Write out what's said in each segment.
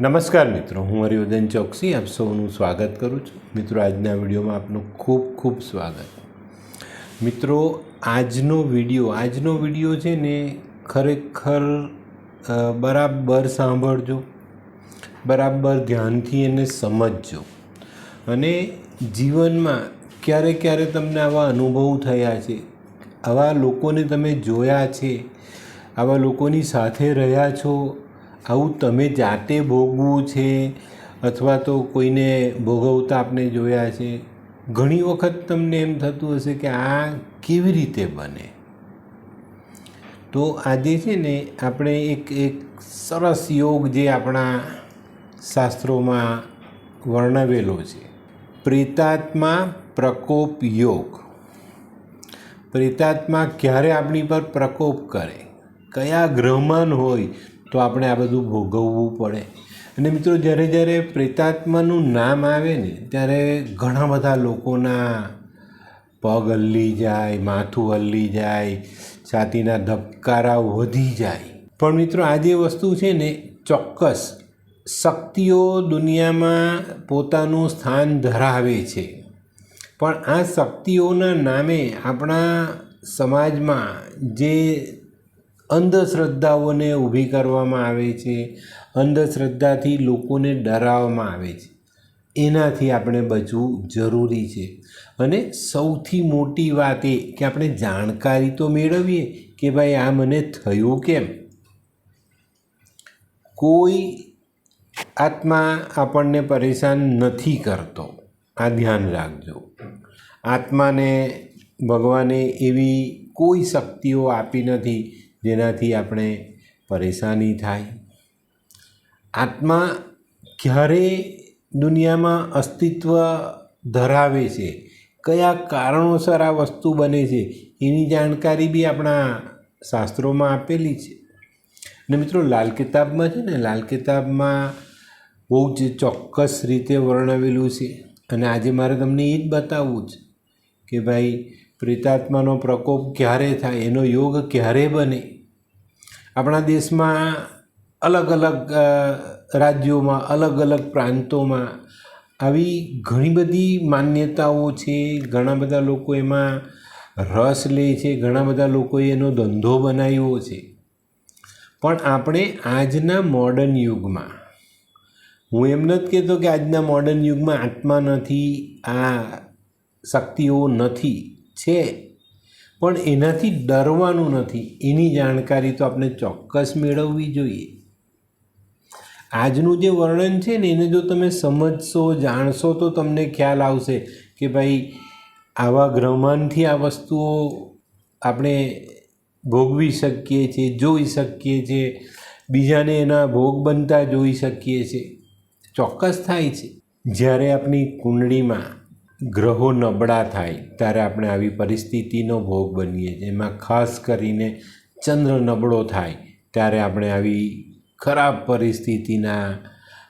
નમસ્કાર મિત્રો, હું હરિવર્ધન ચોકસી, આપ સૌનું સ્વાગત કરું છું. મિત્રો, આજના વિડીયોમાં આપનું ખૂબ ખૂબ સ્વાગત. મિત્રો, આજનો વીડિયો આજનો વીડિયો છે ને ખરેખર બરાબર સાંભળજો, બરાબર ધ્યાનથી એને સમજજો. અને જીવનમાં ક્યારે ક્યારે તમને આવા અનુભવ થયા છે, આવા લોકોને તમે જોયા છે, આવા લોકોની સાથે રહ્યા છો આવું તમે જાતે ભોગવું છે અથવા તો કોઈને ભોગવતા આપણે જોયા છે? ઘણી વખત તમને એમ થતું હશે કે આ કેવી રીતે બને? તો આજે છે ને આપણે એક એક સરસ યોગ જે આપણા શાસ્ત્રોમાં વર્ણવેલો છે. પ્રેતાત્મા પ્રકોપ યોગ. પ્રેતાત્મા ક્યારે આપણી પર પ્રકોપ કરે? કયા ગ્રહમાન હોય? તો આપણે આ બધું ભોગવવું પડે. અને મિત્રો, જ્યારે જ્યારે પ્રેતાત્માનું નામ આવે ને, ત્યારે ઘણા બધા લોકોના પગ હલ્લી જાય, માથું હલ્લી જાય, છાતીના ધબકારા વધી જાય. પણ મિત્રો, આ જે વસ્તુ છે ને, ચોક્કસ શક્તિઓ દુનિયામાં પોતાનું સ્થાન ધરાવે છે. પણ આ શક્તિઓના નામે આપણા સમાજમાં જે અંધશ્રદ્ધાઓને ઊભી કરવામાં આવે છે, અંધશ્રદ્ધાથી લોકોને ડરાવવામાં આવે છે. એનાથી આપણે બચવું જરૂરી છે. અને સૌથી મોટી વાત એ કે આપણે જાણકારી તો મેળવીએ કે ભાઈ આ મને થયું કેમ? કોઈ આત્મા આપણને પરેશાન નથી કરતો. આ ધ્યાન રાખજો. આત્માને ભગવાને એવી કોઈ શક્તિઓ આપી નથી જેનાથી આપણે પરેશાની થાય. આત્મા ક્યારે દુનિયામાં અસ્તિત્વ ધરાવે છે? કયા કારણોસર આ વસ્તુ બને છે? એની જાણકારી બી આપણા શાસ્ત્રોમાં આપેલી છે. ને મિત્રો, લાલ કિતાબમાં છે ને, લાલ કિતાબમાં બહુ જ ચોક્કસ રીતે વર્ણવેલું છે. અને આજે મારે તમને એ જ બતાવવું છે કે ભાઈ પ્રેતાત્માનો પ્રકોપ ક્યારે થાય, એનો યોગ ક્યારે બને? આપણા દેશમાં અલગ અલગ રાજ્યોમાં, અલગ અલગ પ્રાંતોમાં આવી ઘણી બધી માન્યતાઓ છે. ઘણા બધા લોકો એમાં રસ લે છે, ઘણા બધા લોકોએ એનો ધંધો બનાવ્યો છે. પણ આપણે આજના મોડર્ન યુગમાં, હું એમ નથી કહેતો કે આજના મોડર્ન યુગમાં આત્મા નથી, આ શક્તિઓ નથી. છે. પણ એનાથી ડરવાનું નથી. એની જાણકારી તો આપણે ચોક્કસ મેળવવી જોઈએ. આજનું જે વર્ણન છે ને, એને જો તમે સમજશો, જાણશો, તો તમને ખ્યાલ આવશે કે ભાઈ, આવા ગ્રહમાનથી આ વસ્તુઓ આપણે ભોગવી શકીએ છીએ, જોઈ શકીએ છીએ. બીજાને એના ભોગ બનતા જોઈ શકીએ છીએ. ચોક્કસ થાય છે. જ્યારે આપણી કુંડળીમાં ગ્રહો નબળા થાય, ત્યારે આપણે આવી પરિસ્થિતિનો ભોગ બનીએ એમાં ખાસ કરીને ચંદ્ર નબળો થાય, ત્યારે આપણે આવી ખરાબ પરિસ્થિતિના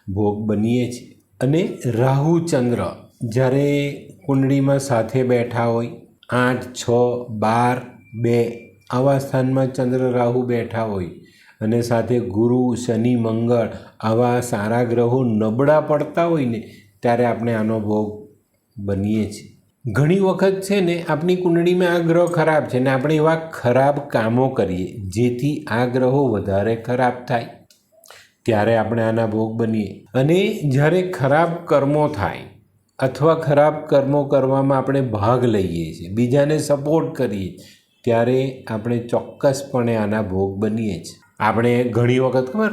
ભોગ બનીએ છીએ. અને રાહુ ચંદ્ર, જ્યારે કુંડળીમાં સાથે બેઠા હોય, આઠ, છ, બાર, બે, આવા સ્થાનમાં ચંદ્ર, રાહુ બેઠા હોય, અને સાથે ગુરુ, શનિ, મંગળ, આવા સારા ગ્રહો નબળા પડતા હોય ને, ત્યારે આપણે આનો ભોગ બનીએ છીએ. ઘણી વખત છે ને આપણી કુંડળીમાં આ ગ્રહ ખરાબ છે ને આપણે એવા ખરાબ કામો કરીએ, જેથી આ ગ્રહો વધારે ખરાબ થાય. ત્યારે આપણે આના ભોગ બનીએ. અને જ્યારે ખરાબ કર્મો થાય, અથવા ખરાબ કર્મો કરવામાં આપણે ભાગ લઈએ છીએ, બીજાને સપોર્ટ કરીએ, ત્યારે આપણે ચોક્કસપણે આના ભોગ બનીએ છીએ. આપણે ઘણી વખત ખબર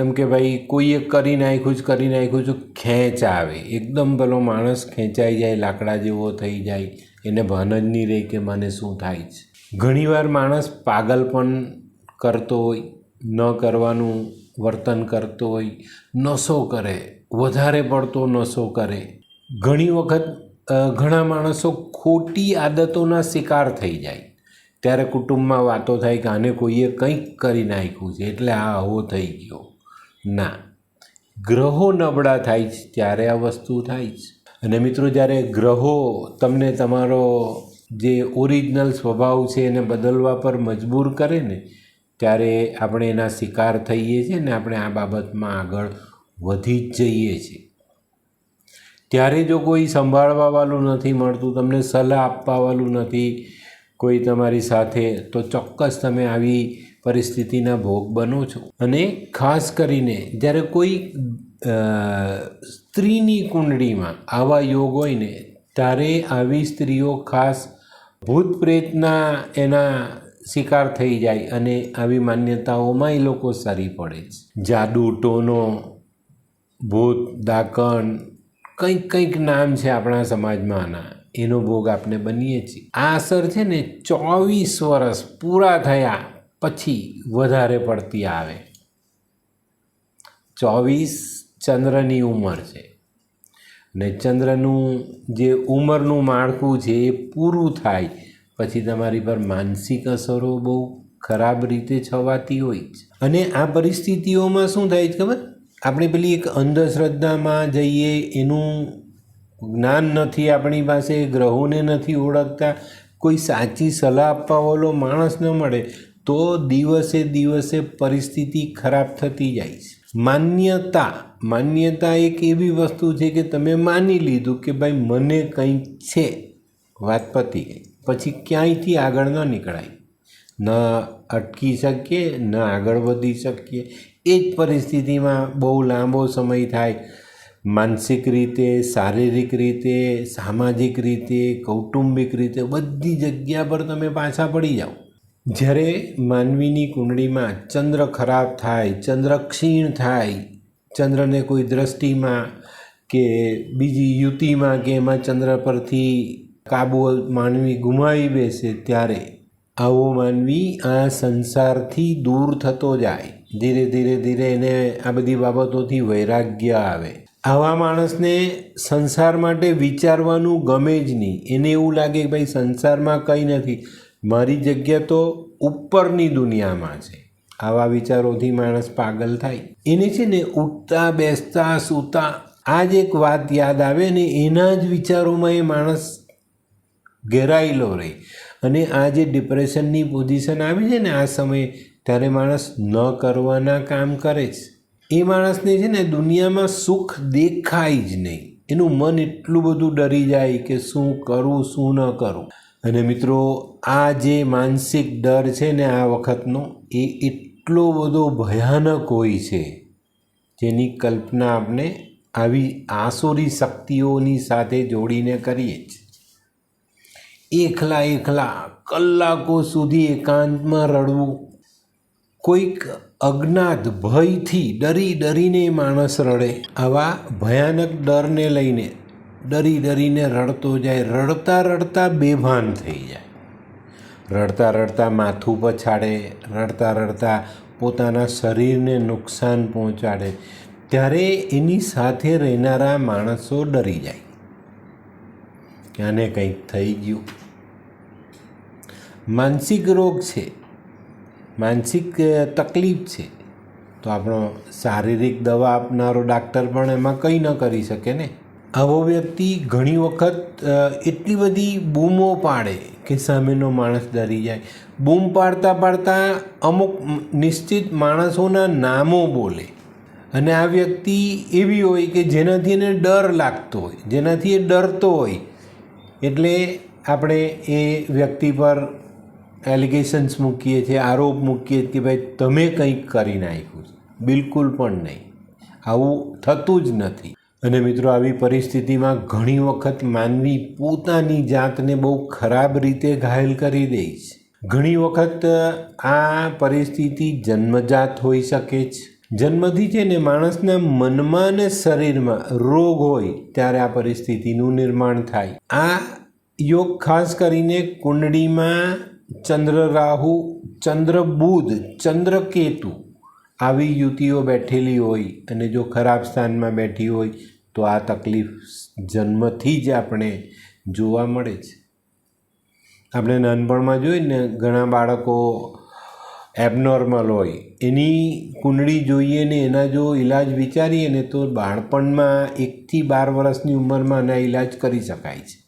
એમ કે ભાઈ, કોઈએ કરી નાખ્યું જ કરી નાખ્યું છે ખેંચ આવે એકદમ પેલો માણસ ખેંચાઈ જાય, લાકડા જેવો થઈ જાય, એને ભાન જ નહીં રહે કે મને શું થાય છે. ઘણીવાર માણસ પાગલ પણ કરતો હોય, ન કરવાનું વર્તન કરતો હોય, નશો કરે, વધારે પડતો નશો કરે. ઘણી વખત ઘણા માણસો ખોટી આદતોના શિકાર થઈ જાય. ત્યારે કુટુંબમાં વાતો થાય કે આને કોઈએ કંઈક કરી નાખ્યું છે, એટલે આ આવો થઈ ગયો. ના. ગ્રહો નબળા થાય છે, ત્યારે આ વસ્તુ થાય છે. અને મિત્રો, જ્યારે ગ્રહો તમને તમારો જે ઓરિજિનલ સ્વભાવ છે એને બદલવા પર મજબૂર કરે ને, ત્યારે આપણે એના શિકાર થઈએ છીએ ને આપણે આ બાબતમાં આગળ વધી જ જઈએ છીએ. ત્યારે જો કોઈ સંભાળવાવાળું નથી મળતું, તમને સલાહ આપવાવાળું નથી કોઈ તમારી સાથે, તો ચોક્કસ તમે આવી પરિસ્થિતિના ભોગ બનો છો. અને ખાસ કરીને જ્યારે કોઈ સ્ત્રીની કુંડળીમાં આવા યોગ હોય ને, ત્યારે આવી સ્ત્રીઓ ખાસ ભૂત પ્રેતના એના શિકાર થઈ જાય અને આવી માન્યતાઓમાં એ લોકો સરી પડે છે. જાદુ, ટોનો, ભૂત દાકણ કંઈક કંઈક નામ છે આપણા સમાજમાં આના. એનો ભોગ આપણે બનીએ છીએ. આ અસર છે ને ચોવીસ વર્ષ પૂરા થયા પછી વધારે પડતી આવે. ચોવીસ ચંદ્રની ઉંમર છે. ને ચંદ્રનું જે ઉંમરનું માળખું છે એ પૂરું થાય પછી તમારી પર માનસિક અસરો બહુ ખરાબ રીતે છવાતી હોય છે. અને આ પરિસ્થિતિઓમાં શું થાય છે ખબર? આપણે પેલી એક અંધશ્રદ્ધામાં જઈએ એનું જ્ઞાન નથી આપણી પાસે, ગ્રહોને નથી ઓળખતા, કોઈ સાચી સલાહ આપવાવાળો માણસ ન મળે, તો દિવસે દિવસે પરિસ્થિતિ ખરાબ થતી જાય છે. માન્યતા માન્યતા એક એવી વસ્તુ છે કે તમે માની લીધું કે ભાઈ મને કંઈક છે. વાત પતી ગઈ. પછી ક્યાંયથી આગળ ન નીકળાય? ન અટકી શકીએ, ન આગળ વધી શકીએ. એ જ પરિસ્થિતિમાં બહુ લાંબો સમય થાય. માનસિક રીતે, શારીરિક રીતે, સામાજિક રીતે, કૌટુંબિક રીતે બધી જગ્યા પર તમે પાછા પડી જાઓ. જ્યારે માનવીની કુંડળીમાં ચંદ્ર ખરાબ થાય, ચંદ્ર ક્ષીણ થાય, ચંદ્રને કોઈ દ્રષ્ટિમાં કે બીજી યુતિમાં કે એમાં ચંદ્ર પરથી કાબુ માનવી ગુમાવી બેસે ત્યારે આવો માનવી આ સંસારથી દૂર થતો જાય. ધીરે ધીરે ધીરે એને આ બધી બાબતોથી વૈરાગ્ય આવે. આવા માણસને સંસાર માટે વિચારવાનું ગમે જ નહીં. એને એવું લાગે કે ભાઈ સંસારમાં કંઈ નથી. મારી જગ્યા તો ઉપરની દુનિયામાં છે. આવા વિચારોથી માણસ પાગલ થાય. એને છે ને ઉઠતા, બેસતા, સૂતા આ જ એક વાત યાદ આવે ને એના જ વિચારોમાં એ માણસ ઘેરાયેલો રહે. અને આ જે ડિપ્રેશનની પોઝિશન આવી છે ને આ સમયે, ત્યારે માણસ ન કરવાના કામ કરે છે. એ માણસને છે ને દુનિયામાં સુખ દેખાય જ નહીં. એનું મન એટલું બધું ડરી જાય કે શું કરું, શું ન કરું. અને મિત્રો, આ જે માનસિક ડર છે ને આ વખતનો, એ એટલો બધો ભયાનક હોય છે, જેની કલ્પના આપણે આવી આસુરી શક્તિઓની સાથે જોડીને કરીએ જ. એકલા એકલા કલાકો સુધી એકાંતમાં રડવું, કોઈક અજ્ઞાત ભયથી ડરી ડરીને માણસ રડે. આવા ભયાનક ડરને લઈને ડરી ડરીને રડતો જાય. રડતા રડતા બેભાન થઈ જાય. રડતા રડતા માથું પછાડે. રડતા રડતા પોતાના શરીરને નુકસાન પહોંચાડે. ત્યારે એની સાથે રહેનારા માણસો ડરી જાય. આને કંઈક થઈ ગયું? માનસિક રોગ છે. માનસિક તકલીફ છે. તો આપણો શારીરિક દવા આપનારો ડાક્ટર પણ એમાં કંઈ ન કરી શકે ને? આવો વ્યક્તિ ઘણી વખત એટલી બધી બૂમો પાડે કે સામેનો માણસ ડરી જાય. બૂમ પાડતા પાડતા અમુક નિશ્ચિત માણસોના નામો બોલે. અને આ વ્યક્તિ એવી હોય કે જેનાથી એને ડર લાગતો હોય, જેનાથી એ ડરતો હોય. એટલે આપણે એ વ્યક્તિ પર એલિગેશન્સ મૂકીએ છીએ, આરોપ મૂકીએ કે ભાઈ તમે કંઈક કરી નાખ્યું છે. બિલકુલ પણ નહીં. આવું થતું જ નથી. અને મિત્રો, આવી પરિસ્થિતિમાં ઘણી વખત માનવી પોતાની જાતને બહુ ખરાબ રીતે ઘાયલ કરી દે છે. ઘણી વખત આ પરિસ્થિતિ જન્મજાત હોઈ શકે છે. જન્મથી છે ને માણસના મનમાં અને શરીરમાં રોગ હોય ત્યારે આ પરિસ્થિતિનું નિર્માણ થાય. આ યોગ ખાસ કરીને કુંડળીમાં ચંદ્ર રાહુ ચંદ્ર બુધ ચંદ્ર કેતુ આવી યુતિઓ બેઠેલી હોય અને જો ખરાબ સ્થાનમાં બેઠી હોય તો આ તકલીફ જન્મથી જ આપણે જોવા મળે છે. આપણે નાનપણમાં જોઈએ ને ઘણા બાળકો એબનોર્મલ હોય. એની કુંડળી જોઈએ ને એના જો ઈલાજ વિચારીએ ને તો બાળપણમાં એકથી બાર વર્ષની ઉંમરમાં આના ઈલાજ કરી શકાય છે.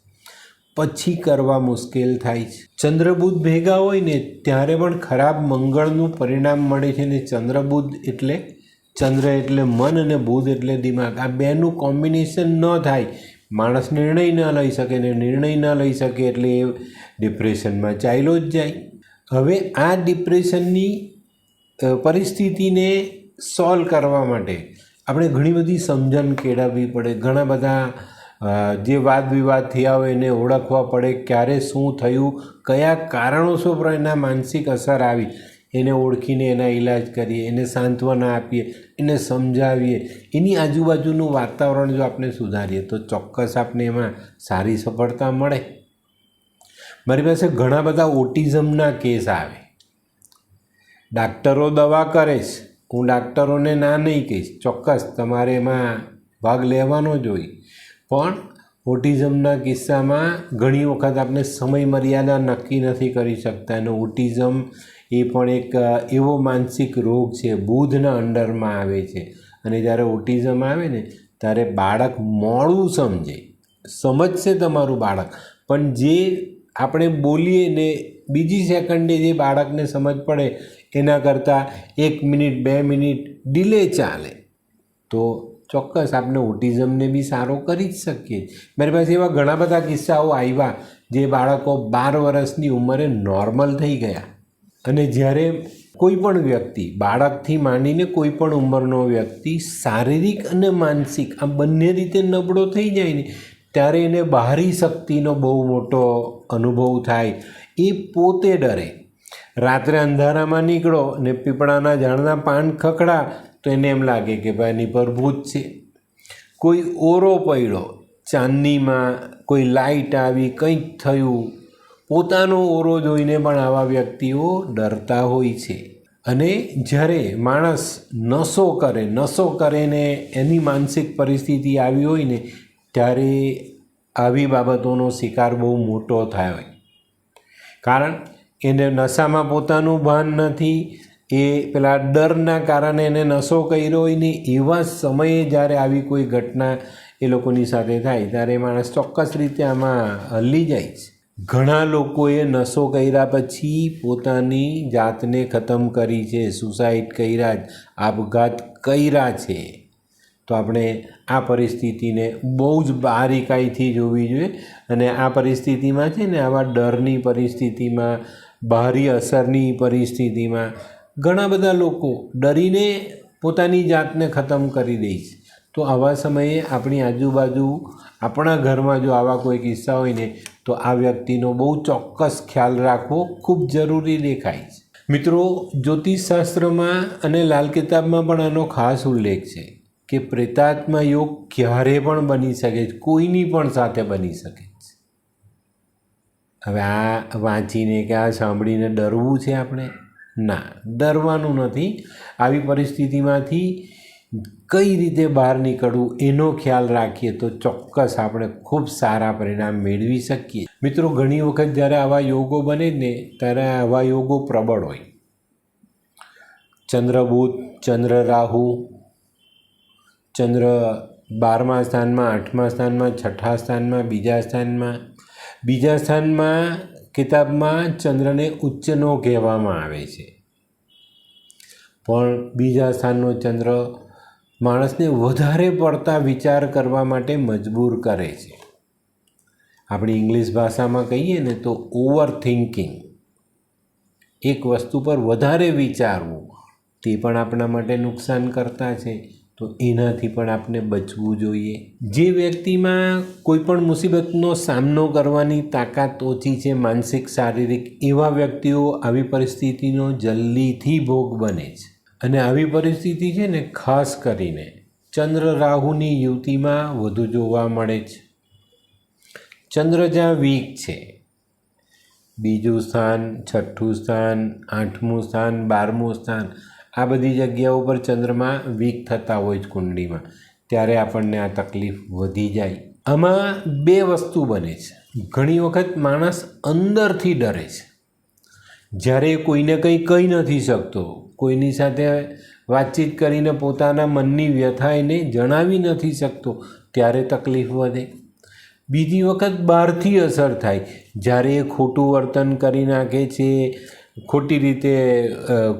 પછી કરવા મુશ્કેલ થાય છે. ચંદ્રબુદ્ધ ભેગા હોય ને ત્યારે પણ ખરાબ મંગળનું પરિણામ મળે છે ને ચંદ્રબુદ્ધ એટલે ચંદ્ર એટલે મન અને બુધ એટલે દિમાગ. આ બેનું કોમ્બિનેશન ન થાય. માણસ નિર્ણય ન લઈ શકે ને નિર્ણય ન લઈ શકે એટલે એ ડિપ્રેશનમાં ચાલ્યો જ જાય. હવે આ ડિપ્રેશનની પરિસ્થિતિને સોલ્વ કરવા માટે આપણે ઘણી બધી સમજણ કેળવવી પડે. ઘણા બધા જે વાદ વિવાદ થયા હોય એને ઓળખવા પડે, ક્યારે શું થયું, કયા કારણોસર એના માનસિક અસર આવી, એને ઓળખીને એના ઈલાજ કરીએ, એને સાંત્વના આપીએ, એને સમજાવીએ, એની આજુબાજુનું વાતાવરણ જો આપણે સુધારીએ, તો ચોક્કસ આપણે એમાં સારી સફળતા મળે. મારી પાસે ઘણા બધા ઓટિઝમના કેસ આવે. ડાક્ટરો દવા કરે છે. હું ડાક્ટરોને ના નહીં કહીશ. ચોક્કસ તમારે એમાં ભાગ લેવાનો જ હોય. પણ ઓટિઝમના કિસ્સામાં ઘણી વખત આપણે સમય મર્યાદા નક્કી નથી કરી શકતા. અને ઓટિઝમ એ પણ એક એવો માનસિક રોગ છે, બુધના અંડરમાં આવે છે. અને જ્યારે ઓટિઝમ આવે ને, ત્યારે બાળક મોડું સમજે. સમજશે તમારું બાળક. પણ જે આપણે બોલીએ ને, બીજી સેકન્ડે જે બાળકને સમજ પડે, એના કરતાં એક મિનિટ, બે મિનિટ ડિલે ચાલે. તો ચોક્કસ આપણે ઓટિઝમને બી સારો કરી જ શકીએ. મારી પાસે એવા ઘણા બધા કિસ્સાઓ આવ્યા જે બાળકો બાર વર્ષની ઉંમરે નોર્મલ થઈ ગયા. અને જ્યારે કોઈ પણ વ્યક્તિ, બાળકથી માંડીને કોઈ પણ ઉંમરનો વ્યક્તિ શારીરિક અને માનસિક આ બંને રીતે નબળો થઈ જાય ને, ત્યારે એને બહારી શક્તિનો બહુ મોટો અનુભવ થાય. એ પોતે ડરે. રાત્રે અંધારામાં નીકળો ને પીપળાના ઝાડના પાન ખખડા તો એને એમ લાગે કે ભાઈ એની પર ભૂત છે. કોઈ ઓરો પડ્યો, ચાંદનીમાં કોઈ લાઈટ આવી, કંઈક થયું, પોતાનો ઓરો જોઈને પણ આવા વ્યક્તિઓ ડરતા હોય છે. અને જ્યારે માણસ નશો કરે નશો કરે ને એની માનસિક પરિસ્થિતિ આવી હોય ને, ત્યારે આવી બાબતોનો શિકાર બહુ મોટો થાય. કારણ એને નશામાં પોતાનું ભાન નથી એ પેલા ડરના કારણે એને નશો કર્યો હોય ને એવા સમયે જ્યારે આવી કોઈ ઘટના એ લોકોની સાથે થાય, ત્યારે માણસ ચોક્કસ રીતે આમાં હલી જાય છે. ઘણા લોકોએ નશો કર્યા પછી પોતાની જાતને ખતમ કરી છે સુસાઇડ કર્યા જ, આપઘાત કર્યા છે. તો આપણે આ પરિસ્થિતિને બહુ જ બારીકાઈથી જોવી જોઈએ અને આ પરિસ્થિતિમાં છે ને આવા ડરની પરિસ્થિતિમાં બહારી અસરની પરિસ્થિતિમાં ઘણા બધા લોકો ડરીને પોતાની જાતને ખતમ કરી દે છે. તો આવા સમયે આપણી આજુબાજુ, આપણા ઘરમાં જો આવા કોઈ કિસ્સા હોય ને, તો આ વ્યક્તિનો બહુ ચોક્કસ ખ્યાલ રાખવો ખૂબ જરૂરી દેખાય છે. મિત્રો, જ્યોતિષશાસ્ત્રમાં અને લાલ કિતાબમાં પણ આનો ખાસ ઉલ્લેખ છે કે પ્રેતાત્મા યોગ ક્યારે પણ બની શકે છે, કોઈની પણ સાથે બની શકે છે. હવે આ વાંચીને કે આ સાંભળીને ડરવું છે આપણે? ના, ડરવાનું નથી. આવી પરિસ્થિતિમાંથી કઈ રીતે બહાર નીકળવું એનો ખ્યાલ રાખીએ તો ચોક્કસ આપણે ખૂબ સારા પરિણામ મેળવી શકીએ. મિત્રો, ઘણી વખત જ્યારે આવા યોગો બને ને, ત્યારે આવા યોગો પ્રબળ હોય. ચંદ્રબુધ ચંદ્ર રાહુ, ચંદ્ર બારમા સ્થાનમાં, આઠમા સ્થાનમાં, છઠ્ઠા સ્થાનમાં, બીજા સ્થાનમાં. બીજા સ્થાનમાં કિતાબમાં ચંદ્રને ઉચ્ચનો કહેવામાં આવે છે. પણ બીજા સ્થાનનો ચંદ્ર માણસને વધારે પડતા વિચાર કરવા માટે મજબૂર કરે છે. આપણી ઇંગ્લિશ ભાષામાં કહીએ ને તો ઓવર થિંકિંગ એક વસ્તુ પર વધારે વિચારવું, તે પણ આપણા માટે નુકસાન કરતા છે. તો એનાથી પણ આપણે બચવું જોઈએ. જે વ્યક્તિમાં કોઈ પણ મુસીબતનો સામનો કરવાની તાકાત ઓછી છે, માનસિક, શારીરિક, એવા વ્યક્તિઓ આવી પરિસ્થિતિનો જલ્દીથી ભોગ બને છે. અને આવી પરિસ્થિતિ છે ને, ખાસ કરીને ચંદ્ર રાહુની યુવતીમાં વધુ જોવા મળે છે. ચંદ્ર જ્યાં વીક છે, બીજું સ્થાન, છઠ્ઠું સ્થાન, આઠમું સ્થાન, બારમું સ્થાન આ બધી જગ્યાઓ પર ચંદ્રમાં વીક થતા હોય છે કુંડલીમાં ત્યારે આપણને આ તકલીફ વધી જાય. આમાં બે વસ્તુ બને છે. ઘણી વખત માણસ અંદરથી ડરે છે. જ્યારે કોઈને કંઈ કહી નથી શકતો, કોઈની સાથે વાતચીત કરીને પોતાના મનની વ્યથા એને જણાવી નથી શકતો, ત્યારે તકલીફ વધે. બીજી વખત બહારથી અસર થાય. જ્યારે એ ખોટું વર્તન કરી નાખે છે ખોટી રીતે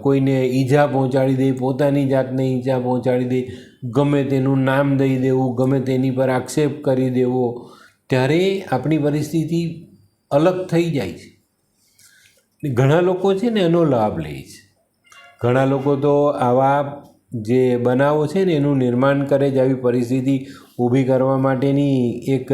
કોઈને ઈજા પહોંચાડી દે, પોતાની જાતને ઈજા પહોંચાડી દે, ગમે તેનું નામ દઈ દેવું, ગમે તેની પર આક્ષેપ કરી દેવો, ત્યારે આપણી પરિસ્થિતિ અલગ થઈ જાય છે. ઘણા લોકો છે ને એનો લાભ લે છે. ઘણા લોકો તો આવા જે બનાવો છે ને એનું નિર્માણ કરે જ આવી પરિસ્થિતિ ઊભી કરવા માટેની એક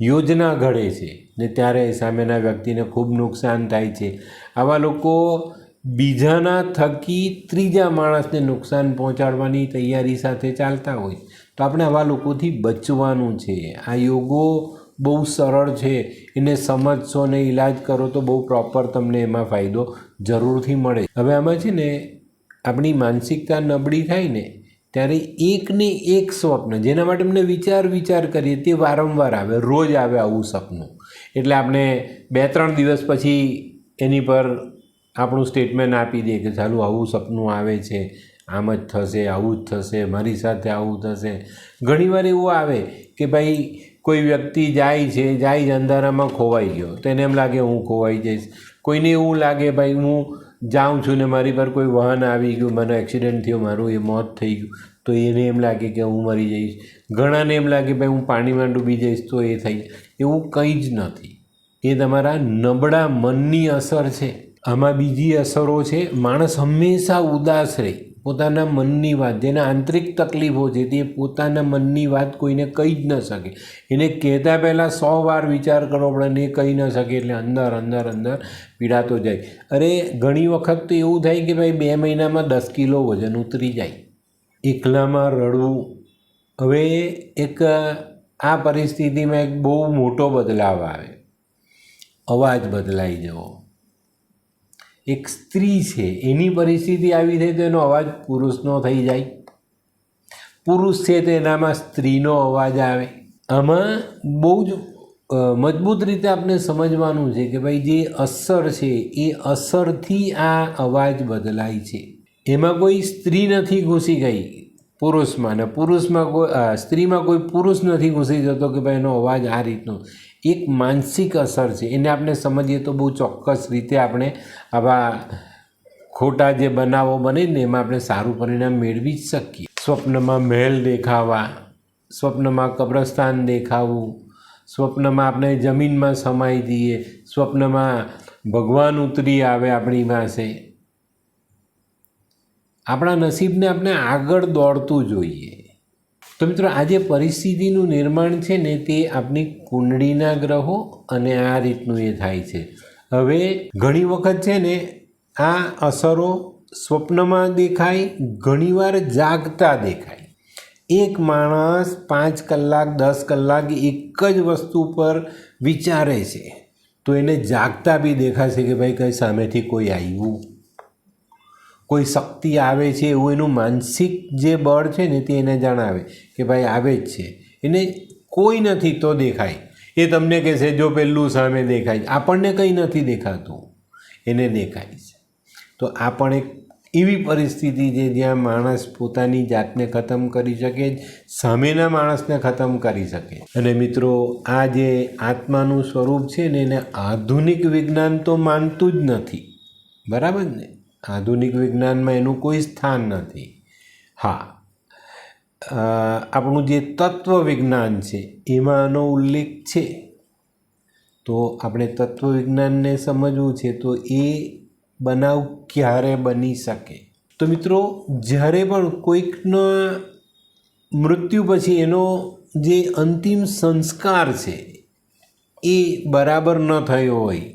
યોજના ઘડે છે. ને ત્યારે સામેના વ્યક્તિને ખૂબ નુકસાન થાય છે. આવા લોકો બીજાના થકી ત્રીજા માણસને નુકસાન પહોંચાડવાની તૈયારી સાથે ચાલતા હોય. તો આપણે આવા લોકોથી બચવાનું છે. આ યોગો બહુ સરળ છે. એને સમજશો ને ઈલાજ કરો તો બહુ પ્રોપર તમને એમાં ફાયદો જરૂરથી મળે. હવે આમાં છે ને, આપણી માનસિકતા નબળી થાય ને, ત્યારે એકને એક સ્વપ્ન, જેના માટે અમને વિચાર વિચાર કરીએ, તે વારંવાર આવે, રોજ આવે આવું સપનું એટલે આપણે બે ત્રણ દિવસ પછી એની પર આપણું સ્ટેટમેન્ટ આપી દઈએ કે ચાલુ આવું સપનું આવે છે, આમ જ થશે, આવું જ થશે, મારી સાથે આવું થશે. ઘણીવાર એવું આવે કે ભાઈ કોઈ વ્યક્તિ જાય છે, જાય જ અંધારામાં ખોવાઈ ગયો. તો એને એમ લાગે હું ખોવાઈ જઈશ. કોઈને એવું લાગે ભાઈ હું જાઉં છું ને મારી પર કોઈ વાહન આવી ગયું મને એક્સિડન્ટ થયો, મારું એ મોત થઈ ગયું, તો એને એમ લાગે કે હું મરી જઈશ. ઘણાને એમ લાગે ભાઈ હું પાણીમાં ડૂબી જઈશ તો એ થઈ. એવું કંઈ જ નથી. એ તમારા નબળા મનની અસર છે. આમાં બીજી અસરો છે, માણસ હંમેશા ઉદાસ રહે, પોતાના મનની વાત, જેને આંતરિક તકલીફો છે, તે પોતાના મનની વાત કોઈને કહી જ ન શકે. એને કહેતા પહેલાં સો વાર વિચાર કરવો પડે ને એ કહી ન શકે, એટલે અંદર અંદર અંદર પીડાતો જાય. અરે, ઘણી વખત તો એવું થાય કે ભાઈ, બે મહિનામાં દસ કિલો વજન ઉતરી જાય. એકલામાં રડવું. હવે એક, આ પરિસ્થિતિમાં એક બહુ મોટો બદલાવ આવે. અવાજ બદલાઈ જવો. એક સ્ત્રી છે, એની પરિસ્થિતિ આવી થઈ તો એનો અવાજ પુરુષનો થઈ જાય? પુરુષ છે તો એનામાં સ્ત્રીનો અવાજ આવે. આમાં બહુ જ મજબૂત રીતે આપણે સમજવાનું છે કે ભાઈ જે અસર છે, એ અસરથી આ અવાજ બદલાય છે. એમાં કોઈ સ્ત્રી નથી ઘૂસી ગઈ પુરુષમાં ને પુરુષમાં કોઈ સ્ત્રીમાં કોઈ પુરુષ નથી ઘૂસી જતો કે ભાઈ એનો અવાજ આ રીતનો. એક માનસિક અસર છે. એને આપણે સમજીએ તો બહુ ચોક્કસ રીતે આપણે આવા ખોટા જે બનાવો બને ને એમાં આપણે સારું પરિણામ મેળવી જ શકીએ. સ્વપ્નમાં મહેલ દેખાવા, સ્વપ્નમાં કબ્રસ્તાન દેખાવું, સ્વપ્નમાં આપણે જમીનમાં સમાઈ દઈએ સ્વપ્નમાં ભગવાન ઉતરી આવે આપણી પાસે. આપણા નસીબને આપણે આગળ દોડતું જોઈએ. તો મિત્રો આ જે પરિસ્થિતિનું નિર્માણ છે ને તે આપણી કુંડળીના ગ્રહો અને આ રીતનું એ થાય છે. હવે ઘણી વખત છે ને આ અસરો સ્વપ્નમાં દેખાય, ઘણીવાર જાગતા દેખાય. એક માણસ પાંચ કલાક, દસ કલાક એક જ વસ્તુ પર વિચારે છે. તો એને જાગતા બી દેખાશે કે ભાઈ કંઈ સામેથી કોઈ આવ્યું. કોઈ શક્તિ આવે છે એવું એનું માનસિક જે બળ છે ને તે એને જણાવે કે ભાઈ આવે જ છે. એને કોઈ નથી તો દેખાય. એ તમને કહેશે, જો પેલું સામે દેખાય આપણને કંઈ નથી દેખાતું. એને દેખાય છે. તો આ પણ એક એવી પરિસ્થિતિ છે જ્યાં માણસ પોતાની જાતને ખતમ કરી શકે સામેના માણસને ખતમ કરી શકે. અને મિત્રો, આ જે આત્માનું સ્વરૂપ છે ને એને આધુનિક વિજ્ઞાન તો માનતું જ નથી. બરાબર ને? આધુનિક વિજ્ઞાનમાં એનું કોઈ સ્થાન નથી. હા. આપણું જે તત્વ વિજ્ઞાન છે, એમાં આનો ઉલ્લેખ છે? તો આપણે તત્વ વિજ્ઞાનને સમજવું છે, તો એ બનાવ ક્યારે બની શકે? તો મિત્રો, જ્યારે પણ કોઈકના મૃત્યુ પછી એનો જે અંતિમ સંસ્કાર છે, એ બરાબર ન થયો હોય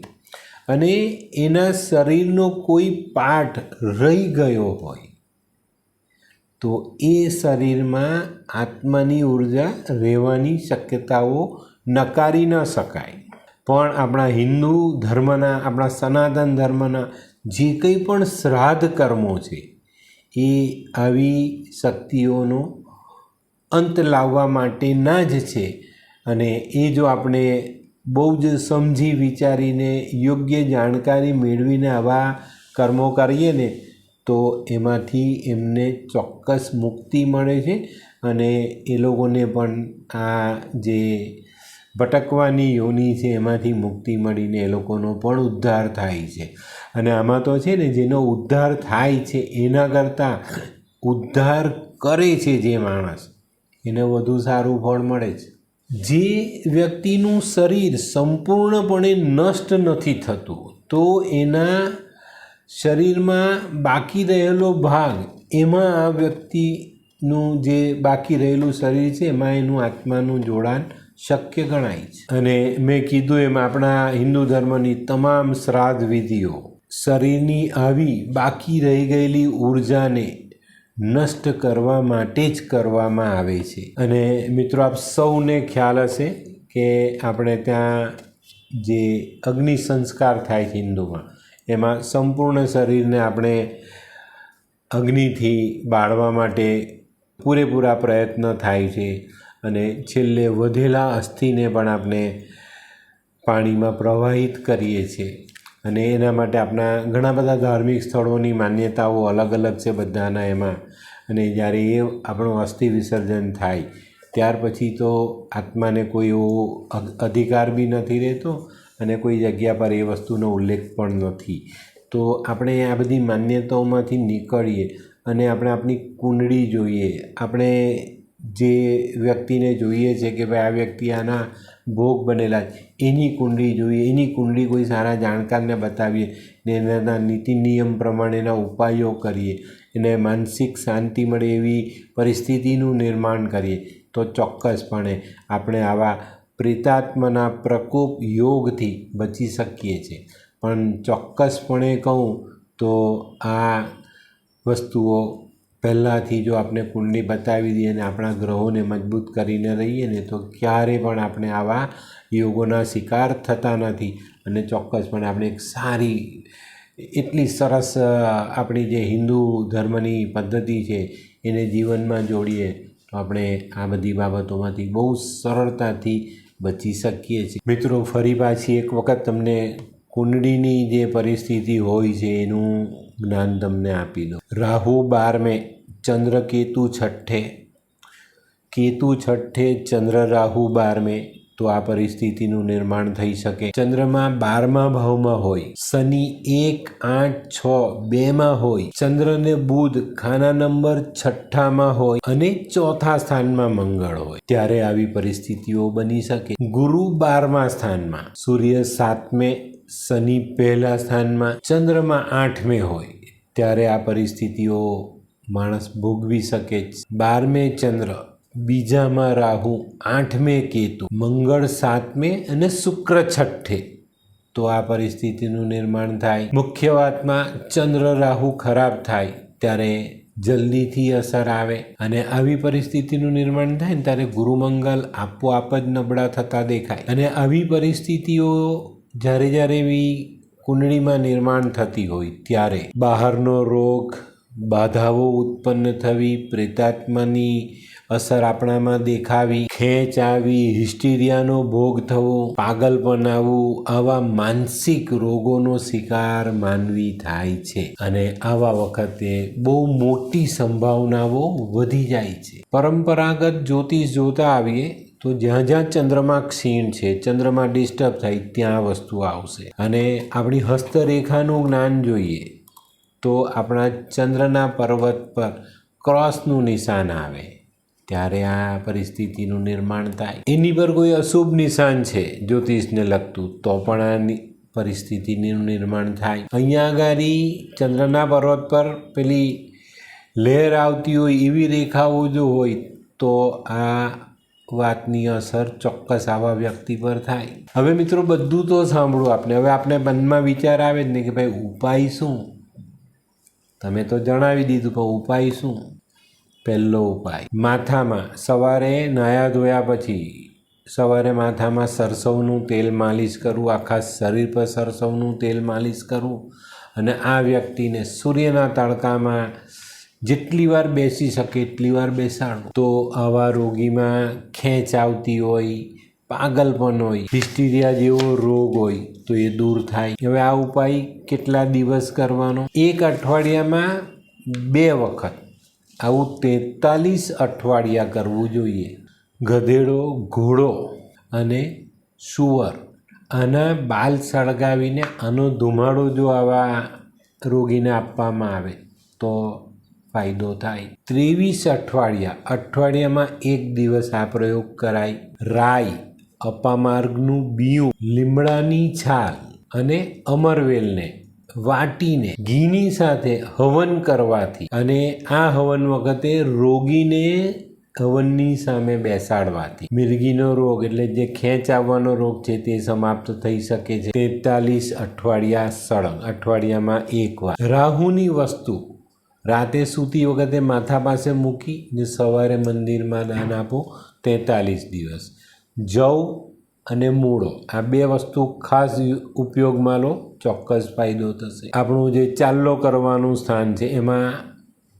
અને એના શરીરનો કોઈ પાર્ટ રહી ગયો હોય, તો એ શરીરમાં આત્માની ઊર્જા રહેવાની શક્યતાઓ નકારી ન શકાય. પણ આપણા હિન્દુ ધર્મના, આપણા સનાતન ધર્મના જે કંઈ પણ શ્રાદ્ધ કર્મો છે, એ આવી શક્તિઓનો અંત લાવવા માટેના જ છે. અને એ જો આપણે બહુ જ સમજી વિચારીને યોગ્ય જાણકારી મેળવીને આવા કર્મો કરીએ ને, તો એમાંથી એમને ચોક્કસ મુક્તિ મળે છે અને એ લોકોને પણ આ જે ભટકવાની યોની છે એમાંથી મુક્તિ મળીને એ લોકોનો પણ ઉદ્ધાર થાય છે. અને આમાં તો છે ને, જેનો ઉદ્ધાર થાય છે એના કરતાં ઉદ્ધાર કરે છે જે માણસ, એને વધુ સારું ફળ મળે છે. જે વ્યક્તિનું શરીર સંપૂર્ણપણે નષ્ટ નથી થતું, તો એના શરીરમાં બાકી રહેલો ભાગ એમાં આ વ્યક્તિનું જે બાકી રહેલું શરીર છે, એમાં એનું આત્માનું જોડાણ શક્ય ગણાય છે. અને મેં કીધું એમ આપણા હિન્દુ ધર્મની તમામ શ્રાદ્ધ વિધિઓ શરીરની આવી બાકી રહી ગયેલી ઉર્જાને નષ્ટ કરવા માટે જ કરવામાં આવે છે. અને મિત્રો, આપ સૌને ખ્યાલ હશે કે આપણે ત્યાં જે અગ્નિ સંસ્કાર થાય છે હિન્દુમાં, એમાં સંપૂર્ણ શરીરને આપણે અગ્નિથી બાળવા માટે પૂરેપૂરા પ્રયત્ન થાય છે અને છેલ્લે વધેલા અસ્થિને પણ આપણે પાણીમાં પ્રવાહિત કરીએ છીએ. અને એના માટે આપણા ઘણા બધા ધાર્મિક સ્થળોની માન્યતાઓ અલગ અલગ છે બધાના એમાં. અને જ્યારે એ આપણું અસ્થિ વિસર્જન થાય, ત્યાર પછી તો આત્માને કોઈ એવો અધિકાર બી નથી રહેતો અને કોઈ જગ્યા પર એ વસ્તુનો ઉલ્લેખ પણ નથી. તો આપણે આ બધી માન્યતાઓમાંથી નીકળીએ અને આપણે આપણી કુંડળી જોઈએ. આપણે જે વ્યક્તિને જોઈએ છે કે ભાઈ આ વ્યક્તિ આના ભોગ બનેલા એની કુંડળી જોઈએ. એની કુંડળી કોઈ સારા જાણકારને બતાવીએ ને એના નીતિ નિયમ પ્રમાણેના ઉપાયો કરીએ. એને માનસિક શાંતિ મળે એવી પરિસ્થિતિનું નિર્માણ કરીએ. તો ચોક્કસપણે આપણે આવા પ્રેતાત્માના પ્રકોપ યોગથી બચી શકીએ છીએ પણ ચોક્કસપણે કહું તો આ વસ્તુઓ પહેલાંથી જો આપણે કુંડલી બતાવી દઈએ અને આપણા ગ્રહોને મજબૂત કરીને રહીએ ને તો ક્યારે પણ આપણે આવા યોગોના શિકાર થતા નથી. અને ચોક્કસપણે આપણે એક સારી એટલી સરસ આપણી જે હિન્દુ ધર્મની પદ્ધતિ છે, એને જીવનમાં જોડીએ તો આપણે આ બધી બાબતોમાંથી બહુ સરળતાથી બચી શકીએ છીએ. મિત્રો, ફરી પાછી એક વખત તમને કુંડળીની જે પરિસ્થિતિ હોય છે, એનું જ્ઞાન તમને આપી દો રાહુ બારમે ચંદ્ર કેતુ છઠ્ઠે. કેતુ છઠ્ઠે ચંદ્ર રાહુ બારમે. તો આ પરિસ્થિતિનું નિર્માણ થઈ શકે. ચંદ્રમા બારમા ભાવમાં હોય, શનિ એક, આઠ, છ, બેમાં હોય, ચંદ્ર ને બુધ ખાના નંબર છઠ્ઠામાં હોય અને ચોથા સ્થાનમાં મંગળ હોય. ત્યારે આવી પરિસ્થિતિઓ બની શકે. ગુરુ બારમા સ્થાનમાં, સૂર્ય સાતમે, શનિ પહેલા સ્થાનમાં, ચંદ્રમાં આઠમે હોય. ત્યારે આ પરિસ્થિતિઓ માણસ ભોગવી શકે બારમે ચંદ્ર બીજામાં રાહુ આઠમે કેતુ, મંગળ સાતમે અને શુક્ર છઠ્ઠે. તો આ પરિસ્થિતિનું નિર્માણ થાય. મુખ્ય વાતમાં ચંદ્ર રાહુ ખરાબ થાય ત્યારે જલ્દીથી અસર આવે અને આવી પરિસ્થિતિનું નિર્માણ થાય ને ત્યારે ગુરુમંગલ આપોઆપ જ નબળા થતા દેખાય. અને આવી પરિસ્થિતિઓ જ્યારે જ્યારે એવી કુંડળીમાં નિર્માણ થતી હોય ત્યારે બહારનો રોગ, બાધાઓ ઉત્પન્ન થવી, પ્રેતાત્માની અસર આપણામાં દેખાવી ખેંચ આવી હિસ્ટીરિયાનો ભોગ થવો, પાગલ બનાવવું આવા માનસિક રોગોનો શિકાર માનવી થાય છે. અને આવા વખતે બહુ મોટી સંભાવનાઓ વધી જાય છે. પરંપરાગત જ્યોતિષ જોતા આવીએ તો જ્યાં જ્યાં ચંદ્રમાં ક્ષીણ છે, ચંદ્રમાં ડિસ્ટર્બ થાય ત્યાં વસ્તુ આવશે. અને આપણી હસ્તરેખાનું જ્ઞાન જોઈએ તો આપણા ચંદ્રના પર્વત પર ક્રોસનું નિશાન આવે. ત્યારે આ પરિસ્થિતિનું નિર્માણ થાય. એની પર કોઈ અશુભ નિશાન છે જ્યોતિષને લગતું, તો પણ આ પરિસ્થિતિનું નિર્માણ થાય. અહીંયા આગળ ચંદ્રના પર્વત પર પેલી લહેર આવતી હોય એવી રેખાઓ જો હોય, તો આ વાતની અસર ચોક્કસ આવા વ્યક્તિ પર થાય. હવે મિત્રો બધું તો સાંભળું આપણે હવે આપણે મનમાં વિચાર આવે જ ને કે ભાઈ, ઉપાય શું? તમે તો જણાવી દીધું, પણ ઉપાય શું? પહેલો ઉપાય. માથામાં, સવારે નાયા ધોયા પછી, સવારે માથામાં સરસવનું તેલ માલિશ કરવું આખા શરીર પર સરસવનું તેલ માલિશ કરવું અને આ વ્યક્તિને સૂર્યના તડકામાં જેટલી વાર બેસી શકે એટલી વાર બેસાડવું તો આવા રોગીમાં ખેંચ આવતી હોય પાગલપન હોય હિસ્ટીરિયા જેવો રોગ હોય, તો એ દૂર થાય. હવે આ ઉપાય કેટલા દિવસ કરવાનો? એક અઠવાડિયામાં બે વખત. આવું તેતાલીસ અઠવાડિયા કરવું જોઈએ. ગધેડો, ઘોડો અને સુવર આના બાલ સળગાવીને આનો ધુમાડો જો આવા રોગીને આપવામાં આવે તો ફાયદો થાય. ત્રેવીસ અઠવાડિયા, અઠવાડિયામાં એક દિવસ આ પ્રયોગ કરાય. રાઈ, અપામાર્ગનું બિયું, લીમડાની છાલ અને અમરવેલને વાટીને, ઘીની સાથે હવન કરવાથી અને આ હવન વખતે રોગીને હવનની સામે બેસાડવાથી. મિરગીનો રોગ એટલે જે ખેંચ આવવાનો રોગ છે તે સમાપ્ત થઈ શકે છે. તેતાલીસ અઠવાડિયા સળંગ, અઠવાડિયામાં એકવાર. રાહુની વસ્તુ, રાતે સૂતી વખતે માથા પાસે મૂકી ને સવારે મંદિરમાં દાન આપો, તેતાલીસ દિવસ. જવ અને મૂળો. આ બે વસ્તુ ખાસ ઉપયોગમાં લો, ચોક્કસ ફાયદો થશે. આપણું જે ચાલ્લો કરવાનું સ્થાન છે, એમાં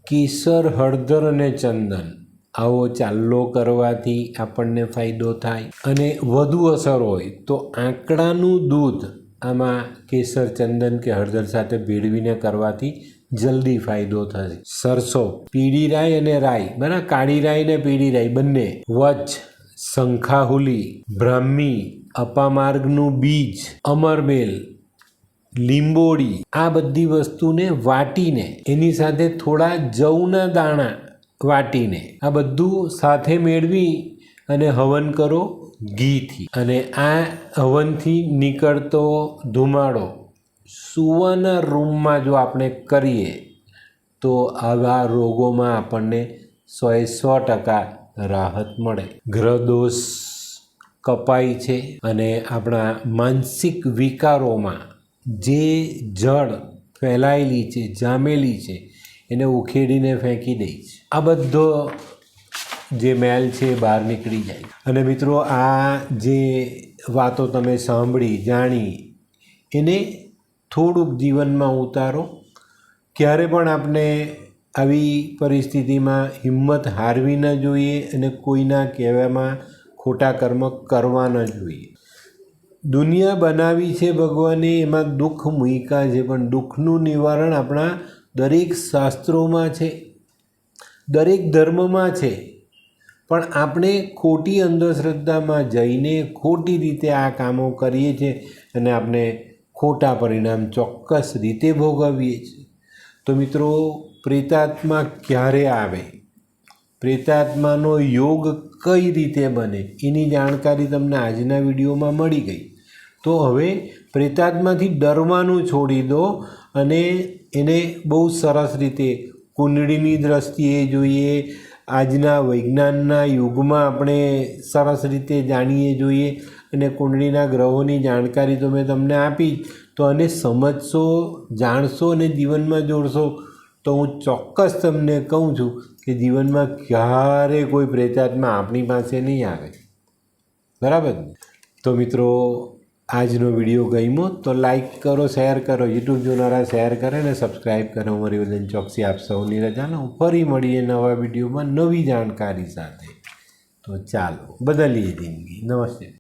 કેસર, હળદર અને ચંદન. આવો ચાલ્લો કરવાથી આપણને ફાયદો થાય. અને વધુ અસર હોય તો આંકડાનું દૂધ આમાં કેસર, ચંદન કે હળદર સાથે ભેળવીને કરવાથી જલ્દી ફાયદો થશે. સરસો, પીળી રાય અને રાય બરાબર, કાળી રાય ને પીળી રાય બંને. વચ શંખાહુલી બ્રાહ્મી, અપામાર્ગનું બીજ અમરબેલ લીંબોડી આ બધી વસ્તુને વાટીને, એની સાથે થોડા જવના દાણા વાટીને, આ બધું સાથે મેળવી અને હવન કરો ઘીથી. અને આ હવનથી નીકળતો ધુમાડો સુવાના રૂમમાં જો આપણે કરીએ, તો આવા રોગોમાં આપણને સોએ સો ટકા રાહત મળે. ગ્રહદોષ કપાય છે અને આપણા માનસિક વિકારોમાં જે જળ ફેલાયેલી છે, જામેલી છે, એને ઉખેડીને ફેંકી દે છે. આ બધો જે મેલ છે એ બહાર નીકળી જાય. અને મિત્રો, આ જે વાતો તમે સાંભળી, જાણી, એને થોડુંક જીવનમાં ઉતારો. ક્યારે પણ આપણે આવી પરિસ્થિતિમાં હિંમત હારવી ન જોઈએ અને કોઈના કહેવામાં ખોટા કર્મ કરવા ન જોઈએ. દુનિયા બનાવી છે ભગવાને, એમાં દુઃખ મૂક્યા છે, પણ દુઃખનું નિવારણ આપણા દરેક શાસ્ત્રોમાં છે, દરેક ધર્મમાં છે. પણ આપણે ખોટી અંધશ્રદ્ધામાં જઈને ખોટી રીતે આ કામો કરીએ છીએ અને આપણે ખોટા પરિણામ ચોક્કસ રીતે ભોગવીએ છીએ. તો મિત્રો પ્રેતાત્મા ક્યારે આવે? પ્રેતાત્માનો યોગ કઈ રીતે બને? એની જાણકારી તમને આજના વિડીયોમાં મળી ગઈ. તો હવે પ્રેતાત્માથી ડરવાનું છોડી દો અને એને બહુ સરસ રીતે કુંડળીની દ્રષ્ટિએ જોઈએ, આજના વિજ્ઞાનના યુગમાં આપણે સરસ રીતે જાણીએ જોઈએ અને કુંડળીના ગ્રહોની જાણકારી તો મેં તમને આપી તો આને સમજશો, જાણશો અને જીવનમાં જોડશો તો હું ચોક્કસ તમને કહું છું કે જીવનમાં ક્યારે કોઈ પ્રેતાત્મા આપણી પાસે નહીં આવે. બરાબર? તો મિત્રો, આજનો વીડિયો ગમ્યો તો લાઈક કરો શેર કરો યુટ્યુબ જોનારા શેર કરે ને સબસ્ક્રાઈબ કરો. મારી વદન ચોકસી આપ સૌની રજાનો ફરી મળીએ નવા વિડીયોમાં નવી જાણકારી સાથે. તો ચાલો, બદલીએ જિંદગી. નમસ્તે.